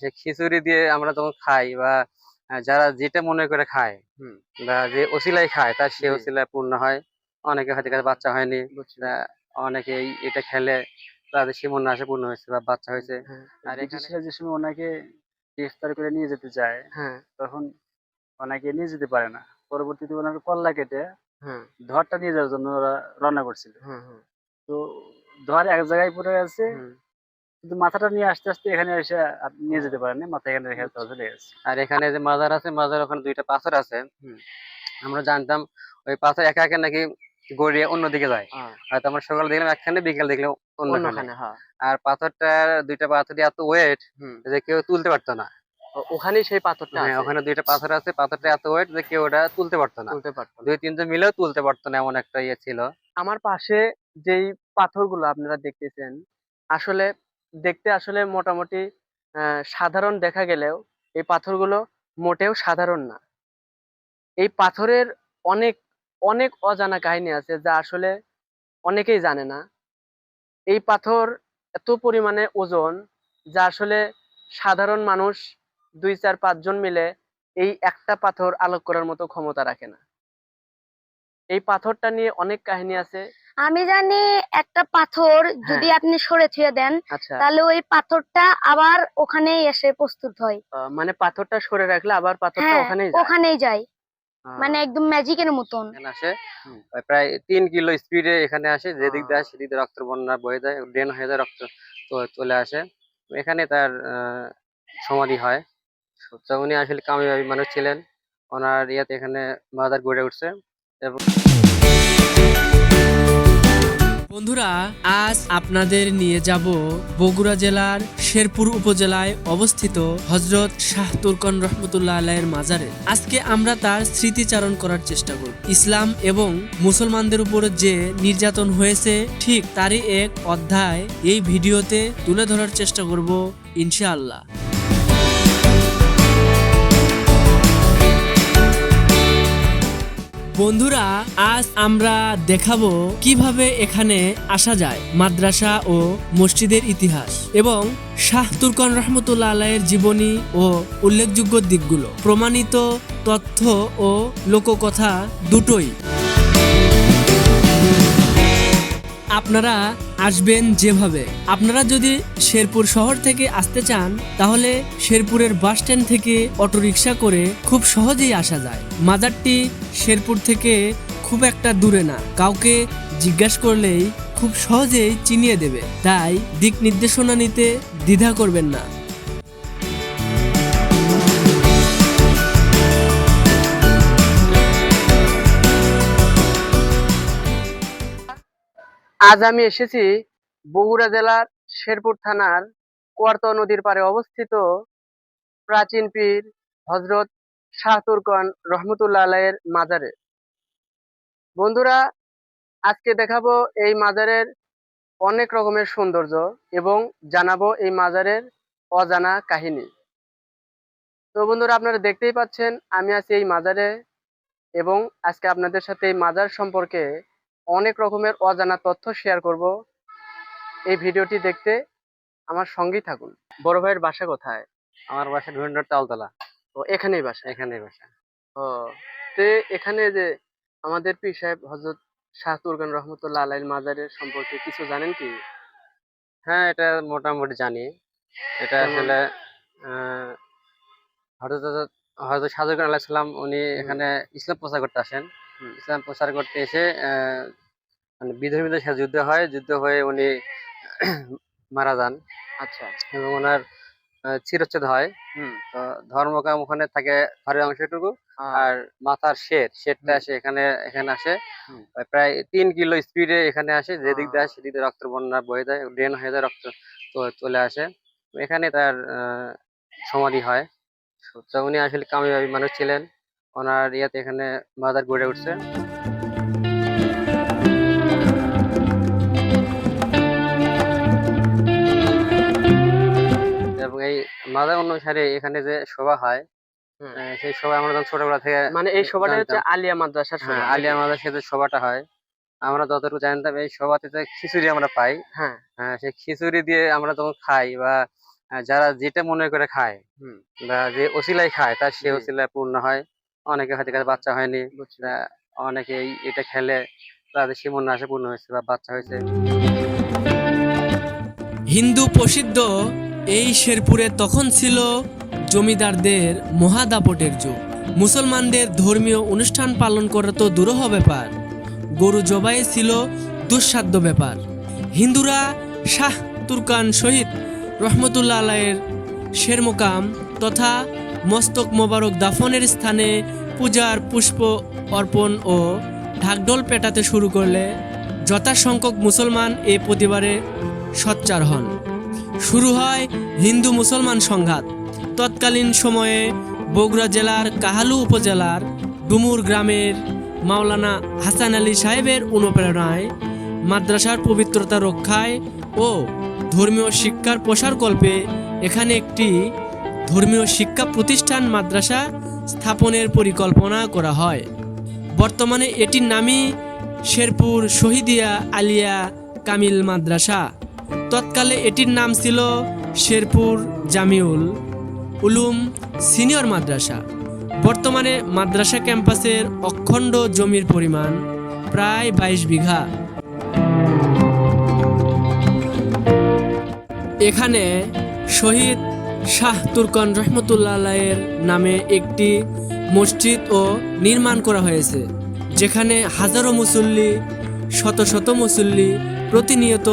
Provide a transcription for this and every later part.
সে খিচুড়ি দিয়ে আমরা যখন খাই বা যারা যেটা মনে করে খায় বা যে ওসিলাই খায় তার সে জি। ওসিলায় পূর্ণ হয়। অনেকে হয়তো কাছে বাচ্চা হয়নি অনেকে এটা খেলে তাদের সে মনে আসে পূর্ণ হয়েছে বা বাচ্চা হয়েছে। হ্যাঁ, আর ব্রিটিশরা যে সময় ওনাকে গ্রেফতার করে নিয়ে যেতে চায় হ্যাঁ। তখন ওনাকে নিয়ে যেতে পারে না। পরবর্তীতে ওনার কল্লা কেটে হ্যাঁ। ধরটা নিয়ে যাওয়ার জন্য ওরা রওনা করছিল। হ্যাঁ হ্যাঁ। তো ধর এক জায়গায় পড়ে আছে। কিন্তু মাথাটা নিয়ে আস্তে আস্তে এখানে এসে নিয়ে যেতে পারেনি মাথা এখানে রেখে চলে গেছে। আর এখানে যে মাজার আছে মাজার ওখানে দুইটা পাথর আছে। আমরা জানতাম ওই পাথর একা একা নাকি গড়িয়ে অন্যদিকে যায়। হয়তো আমরা সকালে দেখলাম একখানে বিকেল দেখলাম অন্যখানে হ্যাঁ। আর পাথরটার দুইটা পাথর এত ওয়েট। যে কেউ তুলতে পারতো না। ও- ওখানেই সেই পাথরটা হ্যাঁ ওখানে দুইটা পাথর আছে পাথরটা এত ওয়েট যে কেউ ওটা তুলতে পারতো না। তুলতে পারতো দুই তিনজন মিলেও তুলতে পারতো না এমন একটা ইয়ে ছিল। আমার পাশে যেই পাথরগুলো আপনারা দেখতেছেন আসলে দেখতে আসলে মোটামুটি সাধারণ দেখা গেলেও এই পাথরগুলো মোটেও সাধারণ না। এই পাথরের অনেক অনেক অজানা কাহিনী আছে যা আসলে অনেকেই জানে না। এই পাথর এত পরিমাণে ওজন যা আসলে সাধারণ মানুষ দুই, চার পাঁচজন মিলে এই একটা পাথর আলোক করার মতো ক্ষমতা রাখে না। এই পাথরটা নিয়ে অনেক কাহিনী আছে। আমি জানি একটা পাথর যদি আপনি সরে থুয়ে দেন আচ্ছা। তাহলে ওই পাথরটা আবার ওখানেই এসে প্রস্তুত হয়। মানে পাথরটা সরে রাখলে আবার পাথরটা হ্যাঁ ওখানেই যায়? ওখানেই যায়। মানে একদম ম্যাজিকের মতন। আসে প্রায় তিন কিলো স্পিডে এখানে আসে যেদিক। দিয়ে সেদিক দিয়ে রক্ত বন্যা বয়ে যায় ড্রেন হয়ে যায় রক্ত তো- চলে আসে। এখানে তার সমাধি হয়। উনি আসলে কামিয়াবি মানুষ ছিলেন। ওনার ইয়াতে এখানে মাদার গড়ে উঠছে বন্ধুরা, আজ আপনাদের নিয়ে যাব বগুড়া জেলার শেরপুর উপজেলায় অবস্থিত হজরত শাহ তুরকন রহমতুল্লাহ আলাইয়ের মাজারে। আজকে আমরা তার স্মৃতিচারণ করার চেষ্টা করব। ইসলাম এবং মুসলমানদের উপর যে নির্যাতন হয়েছে, ঠিক তারই এক অধ্যায় এই ভিডিওতে তুলে ধরার চেষ্টা করব, ইনশাআল্লাহ। বন্ধুরা, আজ আমরা দেখাবো কীভাবে এখানে আসা যায় মাদ্রাসা ও মসজিদের ইতিহাস এবং শাহ তুরকান রহমতুল্লাহ আলাইয়ের জীবনী ও উল্লেখযোগ্য দিকগুলো, প্রমাণিত তথ্য ও লোককথা দুটোই। আপনারা আসবেন যেভাবে। আপনারা যদি শেরপুর শহর থেকে আসতে চান, তাহলে শেরপুরের বাস স্ট্যান্ড থেকে অটোরিকশা করে খুব সহজেই আসা যায়। মাজারটি শেরপুর থেকে খুব একটা দূরে না। কাউকে জিজ্ঞাসা করলেই খুব সহজেই চিনিয়ে দেবে। তাই দিক নির্দেশনা নিতে দ্বিধা করবেন না। আজ আমি এসেছি বগুড়া জেলার শেরপুর থানার কোয়ার্ত নদীর পারে অবস্থিত প্রাচীন পীর হজরত শাহ তুরকন রহমতুল্লাহ আলাইয়ের মাজারে। বন্ধুরা, আজকে দেখাবো এই মাজারের অনেক রকমের সৌন্দর্য এবং জানাব এই মাজারের অজানা কাহিনী। তো বন্ধুরা, আপনারা দেখতেই পাচ্ছেন, আমি আছি এই মাজারে এবং আজকে আপনাদের সাথে এই মাজার সম্পর্কে অনেক রকমের অজানা তথ্য শেয়ার করব। এই ভিডিওটি দেখতে আমার সঙ্গেই থাকুন। বড় ভাইয়ের বাসা কোথায়? আমার বাসা ধুরন্ডার তালতলা। ও এখানেই বাসা? এখানেই বাসা। ও তে এখানে যে আমাদের পীর সাহেব হজরত শাহ তুরগান রহমতুল্লাহ আলাইল মাজারের সম্পর্কে কিছু জানেন কি? হ্যাঁ এটা মোটামুটি জানি। এটা আসলে আহ, হযরত হয়তো শাহজাহান উনি এখানে ইসলাম প্রচার করতে আসেন। ইসলাম প্রচার করতে এসে মানে বিধর্মীদের সাথে যুদ্ধ হয়। যুদ্ধ হয়ে উনি মারা যান আচ্ছা। এবং ওনার চিরচ্ছেদ হয়। তো ধর্মকাম ওখানে থাকে ঘরের অংশটুকু আর আর মাথার শের শেরটা। আসে এখানে এখানে আসে। প্রায় তিন কিলো স্পিডে এখানে আসে। যেদিক দিয়ে আসে সেদিক দিয়ে রক্ত বন্যা বয়ে যায় ড্রেন হয়ে যায় রক্ত চলে আসে। এখানে তার সমাধি হয়। তো উনি আসলে কামিয়াবি মানুষ ছিলেন। ওনার ইয়াতে এখানে মাদার গড়ে উঠছে। এবং এই মাদার অনুসারে এখানে যে সভা হয় সেই সভা আমরা যখন ছোটবেলা থেকে মানে এই সভাটা হচ্ছে আলিয়া মাদ্রাসার হ্যাঁ সভা। আলিয়া মাদার সাথে সভাটা হয় আমরা যতটুকু জানতাম এই সভাতে যে খিচুড়ি আমরা পাই। হ্যাঁ। হ্যাঁ সেই খিচুড়ি দিয়ে আমরা যখন খাই বা যারা যেটা মনে করে খায়। বা যে ওসিলাই খায় তার সে জি। পূর্ণ হয়। অনেকে হয়তো কাছে বাচ্চা হয়নি। অনেকে এটা খেলে তাদের সে মনে আসে পূর্ণ হয়েছে বা বাচ্চা হয়েছে। হিন্দু প্রসিদ্ধ এই শেরপুরে তখন ছিল জমিদারদের মহাদাপটের যুগ। মুসলমানদের ধর্মীয় অনুষ্ঠান পালন করা তো দুরূহ ব্যাপার। গরু জবাই ছিল দুঃসাধ্য ব্যাপার। হিন্দুরা শাহ তুরকান শহীদ রহমতুল্লাহ আলাইয়ের শেরমোকাম তথা মস্তক মোবারক দাফনের স্থানে পূজার পুষ্প অর্পণ ও ঢাকঢোল পেটাতে শুরু করলে যথাসংখ্যক মুসলমান এ প্রতিবারে সচ্চার হন। শুরু হয় হিন্দু মুসলমান সংঘাত। তৎকালীন সময়ে বগুড়া জেলার কাহালু উপজেলার ডুমুর গ্রামের মাওলানা হাসান আলী সাহেবের অনুপ্রেরণায় মাদ্রাসার পবিত্রতা রক্ষায় ও ধর্মীয় শিক্ষার প্রসারকল্পে এখানে একটি ধর্মীয় শিক্ষা প্রতিষ্ঠান মাদ্রাসা স্থাপনের পরিকল্পনা করা হয়। বর্তমানে এটির নামই শেরপুর শহীদিয়া আলিয়া কামিল মাদ্রাসা। তৎকালে এটির নাম ছিল শেরপুর জামিউল উলুম সিনিয়র মাদ্রাসা। বর্তমানে মাদ্রাসা ক্যাম্পাসের অখণ্ড জমির পরিমাণ প্রায় বাইশ বিঘা। এখানে শহীদ শাহ তুরকান রহমতুল্লাহ আলাইয়ের নামে একটি মসজিদ ও নির্মাণ করা হয়েছে, যেখানে হাজারো মুসল্লি, শত শত মুসল্লি প্রতিনিয়ত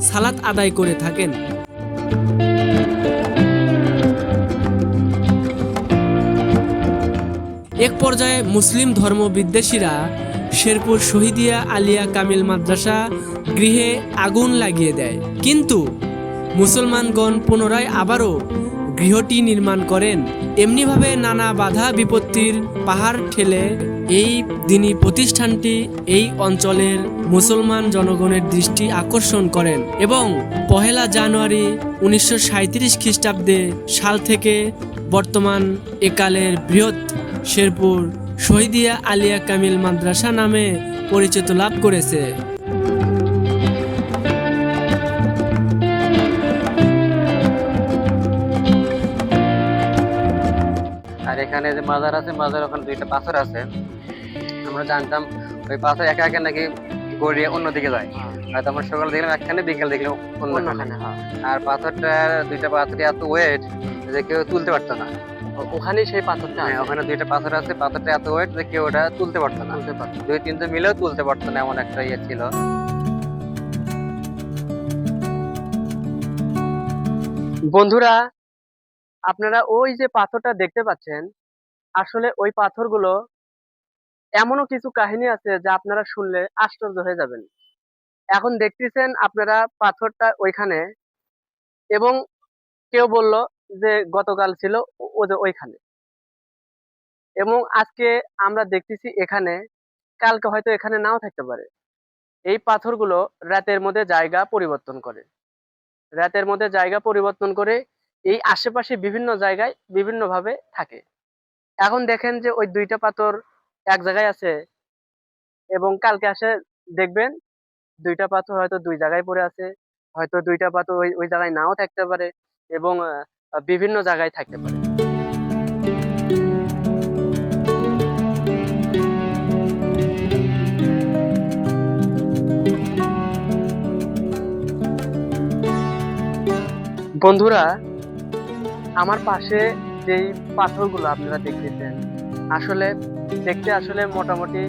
সালাত আদায় করে থাকেন। এক পর্যায়ে মুসলিম ধর্ম বিদ্বেষীরা শেরপুর শহীদিয়া আলিয়া কামিল মাদ্রাসা গৃহে আগুন লাগিয়ে দেয়। কিন্তু মুসলমানগণ পুনরায় আবারও গৃহটি নির্মাণ করেন। এমনিভাবে নানা বাধা বিপত্তির পাহাড় ঠেলে এই দিনই প্রতিষ্ঠানটি এই অঞ্চলের মুসলমান জনগণের দৃষ্টি আকর্ষণ করেন এবং পহেলা জানুয়ারি উনিশশো খ্রিস্টাব্দে সাল থেকে বর্তমান একালের বৃহৎ শেরপুর শহীদিয়া আলিয়া কামিল মাদ্রাসা নামে পরিচিত লাভ করেছে। এখানে যে মাজার আছে মাজার ওখানে দুইটা পাথর আছে। আমরা জানতাম ওই পাথর একা একা নাকি গড়িয়ে অন্যদিকে যায়। হয়তো আমরা সকালে দেখলাম একখানে বিকেল দেখলাম অন্যখানে। হ্যাঁ। আর পাথরটা দুইটা পাথর এত ওয়েট যে কেউ তুলতে পারতো না। ও- ওখানেই সেই পাথরটা হ্যাঁ, ওখানে দুইটা পাথর আছে পাথরটা এত ওয়েট যে কেউ ওটা তুলতে পারতো না। তুলতে পারতো। দুই তিনজন মিলেও তুলতে পারতো না এমন একটা ইয়ে ছিল। বন্ধুরা আপনারা ওই যে পাথরটা দেখতে পাচ্ছেন আসলে ওই পাথরগুলো এমনও কিছু কাহিনী আছে যা আপনারা শুনলে আশ্চর্য হয়ে যাবেন। এখন দেখতেছেন আপনারা পাথরটা ওইখানে এবং কেউ বলল যে গতকাল ছিল ওইখানে। এবং আজকে আমরা দেখতেছি এখানে, কালকে হয়তো এখানে নাও থাকতে পারে। এই পাথরগুলো রাতের মধ্যে জায়গা পরিবর্তন করে। রাতের মধ্যে জায়গা পরিবর্তন করে এই আশেপাশে বিভিন্ন জায়গায় বিভিন্নভাবে থাকে। এখন দেখেন যে ওই দুইটা পাথর এক জায়গায় আছে এবং কালকে আসে দেখবেন দুইটা পাথর হয়তো দুই জায়গায় পড়ে আছে, হয়তো দুইটা পাথর ওই ওই জায়গায় নাও থাকতে পারে এবং বিভিন্ন জায়গায় থাকতে পারে। বন্ধুরা, আমার পাশে যেই পাথরগুলো আপনারা দেখতেছেন, আসলে দেখতে আসলে মোটামুটি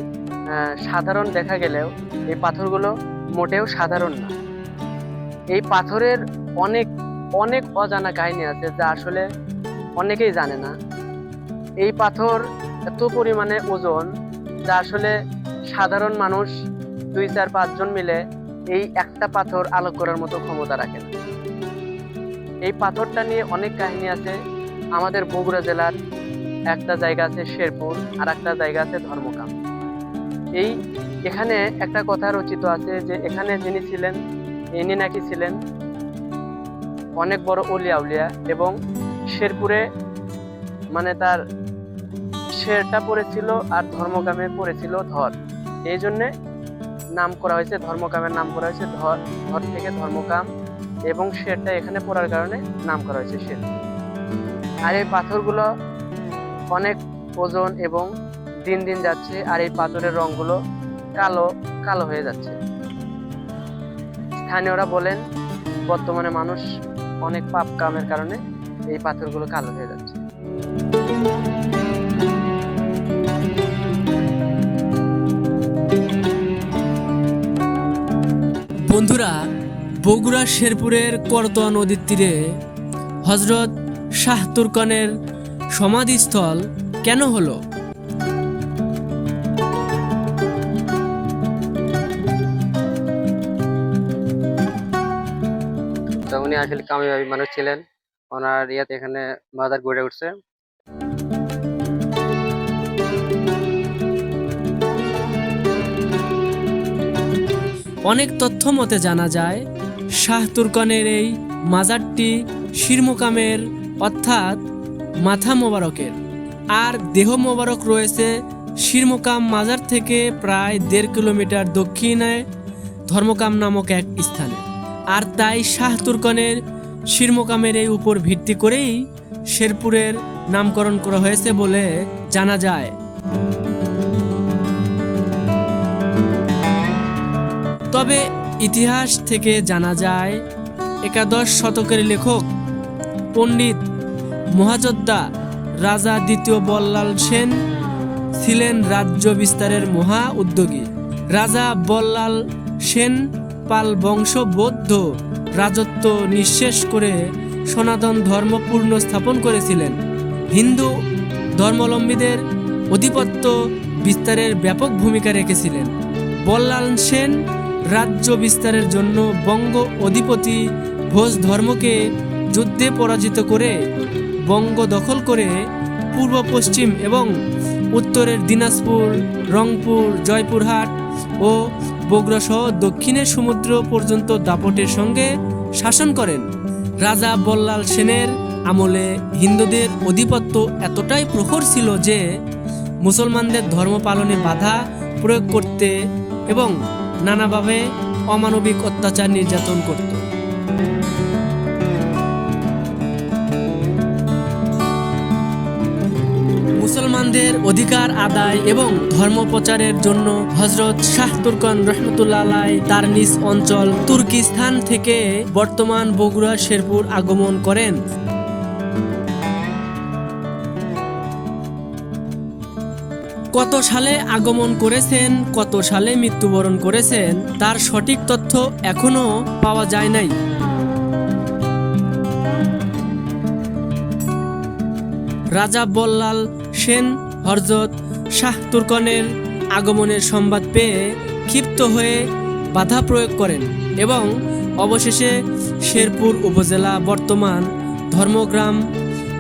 সাধারণ দেখা গেলেও এই পাথরগুলো মোটেও সাধারণ না। এই পাথরের অনেক অনেক অজানা কাহিনী আছে যা আসলে অনেকেই জানে না। এই পাথর এত পরিমাণে ওজন যা আসলে সাধারণ মানুষ দুই, চার পাঁচজন মিলে এই একটা পাথর আলোক করার মতো ক্ষমতা রাখে না। এই পাথরটা নিয়ে অনেক কাহিনী আছে। আমাদের বগুড়া জেলার একটা জায়গা আছে শেরপুর, আর একটা জায়গা আছে ধর্মকাম এই এখানে একটা কথা রচিত আছে যে এখানে যিনি ছিলেন, ইনি নাকি ছিলেন অনেক বড় উলিয়া উলিয়া এবং শেরপুরে মানে তার শেরটা পড়েছিল আর ধর্মকামে পড়েছিল ধর। এই জন্যে নাম করা হয়েছে ধর্মকামের নাম করা হয়েছে ধর ধর থেকে ধর্মকাম এবং শেরটা এখানে পড়ার কারণে নাম করা হয়েছে শের। আর এই পাথরগুলো অনেক ওজন এবং দিন দিন যাচ্ছে, আর এই পাথরের রংগুলো কালো কালো হয়ে যাচ্ছে। স্থানীয়রা বলেন, বর্তমানে মানুষ অনেক পাপ কামের কারণে এই পাথরগুলো কালো হয়ে যাচ্ছে। বন্ধুরা, বগুড়া শেরপুরের করতোয়া নদীর তীরে হজরত শাহ তুরকানের সমাধিস্থল কেন হলো? উনি আসলে কামিয়াবি মানুষ ছিলেন। ওনার ইয়াতে এখানে মাজার গড়ে উঠছে। অনেক তথ্য মতে জানা যায় শাহ তুরকানের এই মাজারটি শিরমুকামের অর্থাৎ মাথা মোবারকের। আর দেহ মোবারক রয়েছে শিরমোকাম মাজার থেকে প্রায় দেড় কিলোমিটার দক্ষিণে ধর্মকাম নামক এক স্থানে। আর তাই শাহ তুরকানের শিরমুকামের এই উপর ভিত্তি করেই শেরপুরের নামকরণ করা হয়েছে বলে জানা যায়। তবে ইতিহাস থেকে জানা যায়, একাদশ শতকের লেখক পণ্ডিত মহাযোদ্ধা রাজা দ্বিতীয় বল্লাল সেন ছিলেন রাজ্য বিস্তারের মহা উদ্যোগী। রাজা বল্লাল সেন পাল বংশ বৌদ্ধ রাজত্ব নিঃশেষ করে সনাতন ধর্ম পূর্ণ স্থাপন করেছিলেন। হিন্দু ধর্মাবলম্বীদের অধিপত্য বিস্তারের ব্যাপক ভূমিকা রেখেছিলেন। বল্লাল সেন রাজ্য বিস্তারের জন্য বঙ্গ অধিপতি ভোজ ধর্মকে যুদ্ধে পরাজিত করে বঙ্গ দখল করে পূর্ব, পশ্চিম এবং উত্তরের দিনাজপুর, রংপুর, জয়পুরহাট ও বগুড়া সহ দক্ষিণের সমুদ্র পর্যন্ত দাপটের সঙ্গে শাসন করেন। রাজা বল্লাল সেনের আমলে হিন্দুদের আধিপত্য এতটাই প্রখর ছিল যে মুসলমানদের ধর্ম পালনে বাধা প্রয়োগ করতে এবং নানাভাবে অমানবিক অত্যাচার নির্যাতন করত। মুসলমানদের অধিকার আদায় এবং ধর্ম প্রচারের জন্য হজরত শাহ তুরকান রহমতুল্লাহ তার নিজ অঞ্চল তুর্কিস্তান থেকে বর্তমান বগুড়া শেরপুর আগমন করেন। কত সালে আগমন করেছেন, কত সালে মৃত্যুবরণ করেছেন, তার সঠিক তথ্য এখনও পাওয়া যায় নাই। রাজা বল্লাল সেন, হরজত, শাহ তুর্কনের আগমনের সংবাদ পেয়ে ক্ষিপ্ত হয়ে বাধা প্রয়োগ করেন এবং অবশেষে শেরপুর উপজেলা বর্তমান ধর্মগ্রাম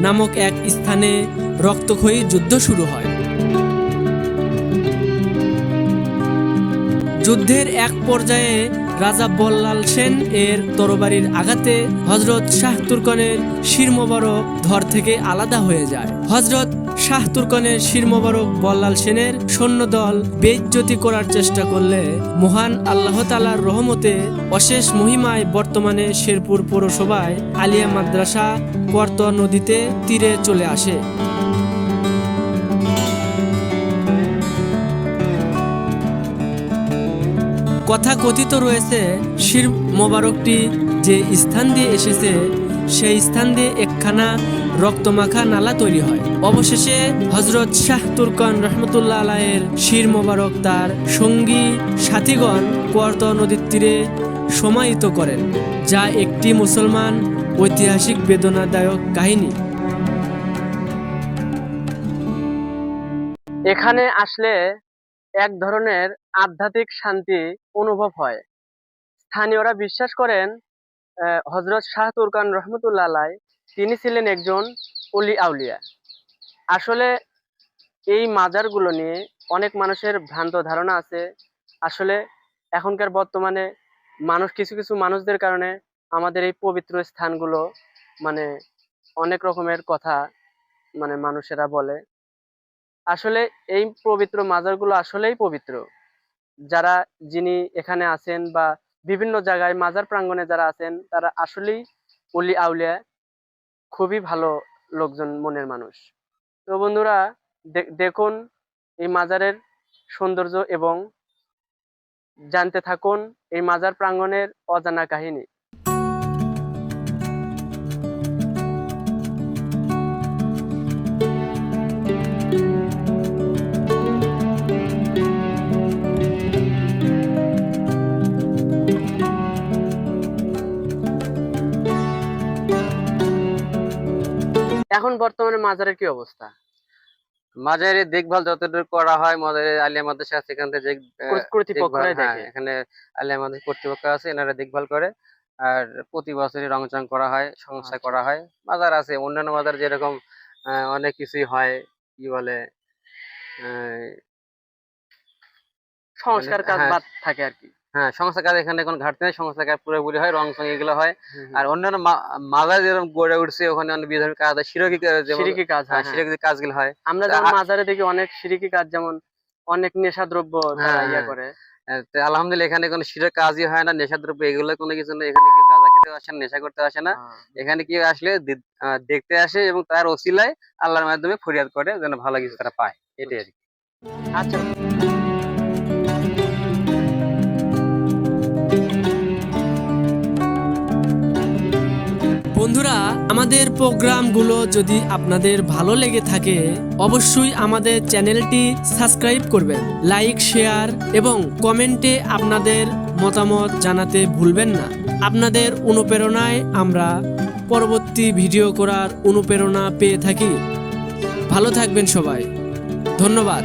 নামক এক স্থানে রক্তক্ষয়ী যুদ্ধ শুরু হয়। যুদ্ধের এক পর্যায়ে রাজা বল্লাল সেন এর তরবারির আঘাতে হজরত শাহ তুর্কনের শির ধর থেকে আলাদা হয়ে যায়। হজরত শাহ তুর্কনের শির মোবারক বল্লাল সেনের সৈন্যদল বেইজ্জতি করার চেষ্টা করলে মহান আল্লাহ তালার রহমতে অশেষ মহিমায় বর্তমানে শেরপুর পৌরসভায় আলিয়া মাদ্রাসা করতোয়া নদীতে তীরে চলে আসে। কথা কথিত রয়েছে শির মোবারকটি যে স্থান দিয়ে এসেছে, সেই স্থান দিয়ে একখানা রক্তমাখা নালা তৈরি হয়। অবশেষে হজরত শাহ তুরকান রহমতুল্লাহ আলায়ের শির মোবারক তার সঙ্গী সাথীগণ কোয়ার্ত নদীর তীরে সমাহিত করেন, যা একটি মুসলমান ঐতিহাসিক বেদনাদায়ক কাহিনী। এখানে আসলে এক ধরনের আধ্যাত্মিক শান্তি অনুভব হয়। স্থানীয়রা বিশ্বাস করেন হজরত শাহ তুরকান রহমতুল্লাহ আলাই তিনি ছিলেন একজন অলি আউলিয়া। আসলে এই মাজারগুলো নিয়ে অনেক মানুষের ভ্রান্ত ধারণা আছে। আসলে এখনকার বর্তমানে মানুষ, কিছু কিছু মানুষদের কারণে আমাদের এই পবিত্র স্থানগুলো মানে অনেক রকমের কথা মানে মানুষেরা বলে। আসলে এই পবিত্র মাজারগুলো আসলেই পবিত্র। যারা, যিনি এখানে আছেন বা বিভিন্ন জায়গায় মাজার প্রাঙ্গণে যারা আছেন, তারা আসলেই অলি আউলিয়া। খুবই ভালো লোকজন, মনের মানুষ। তো বন্ধুরা দেখুন এই মাজারের সৌন্দর্য এবং জানতে থাকুন এই মাজার প্রাঙ্গণের অজানা কাহিনী। এখন বর্তমানে মাজারের কি অবস্থা? মাঝারি দেখভাল যতটুকু করা হয় মাঝারি আলিয়া মাদ্রাসা আছে এখান থেকে হ্যাঁ, এখানে আলিয়া মাদ্রাসা কর্তৃপক্ষ আছে এনারা দেখভাল করে। আর প্রতি বছরই রংচং করা হয় সংস্থা আচ্ছা। করা হয়। মাজার আছে অন্যান্য মাজার যেরকম অনেক কিছুই হয় কি বলে সংস্কার কাজ হ্যাঁ। বাদ থাকে আর কি। হ্যাঁ সংস্থা কাজ এখানে কোনো ঘাটতি নেই সংস্থা কাজ পুরোপুরি হয় রং চং এগুলো হয়। আর অন্যান্য মাজার যেরকম গড়ে উঠছে ওখানে অনেক বিধর্মী কাজ হয় শিরকি যেমন সিরিকি কাজ হয় হ্যাঁ, হ্যাঁ। কাজগুলো হয়। আমরা যেমন মাজারে দেখি অনেক সিরিকি কাজ যেমন অনেক নেশাদ্রব্য তারা হ্যাঁ, ইয়া। করে। আলহামদুলিল্লাহ এখানে কোনো শিরের কাজই হয় না নেশাদ্রব্য এগুলো কোনো কিছু না এখানে কেউ গাঁজা খেতে আসে না নেশা করতে আসে না। এখানে কি আসলে দেখতে আসে এবং তার ওসিলায় আল্লাহর মাধ্যমে ফরিয়াদ করে যেন ভালো কিছু তারা পায়। এটাই আর কি। আচ্ছা। বন্ধুরা, আমাদের প্রোগ্রামগুলো যদি আপনাদের ভালো লেগে থাকে, অবশ্যই আমাদের চ্যানেলটি সাবস্ক্রাইব করবেন, লাইক, শেয়ার এবং কমেন্টে আপনাদের মতামত জানাতে ভুলবেন না। আপনাদের অনুপ্রেরণায় আমরা পরবর্তী ভিডিও করার অনুপ্রেরণা পেয়ে থাকি। ভালো থাকবেন সবাই। ধন্যবাদ।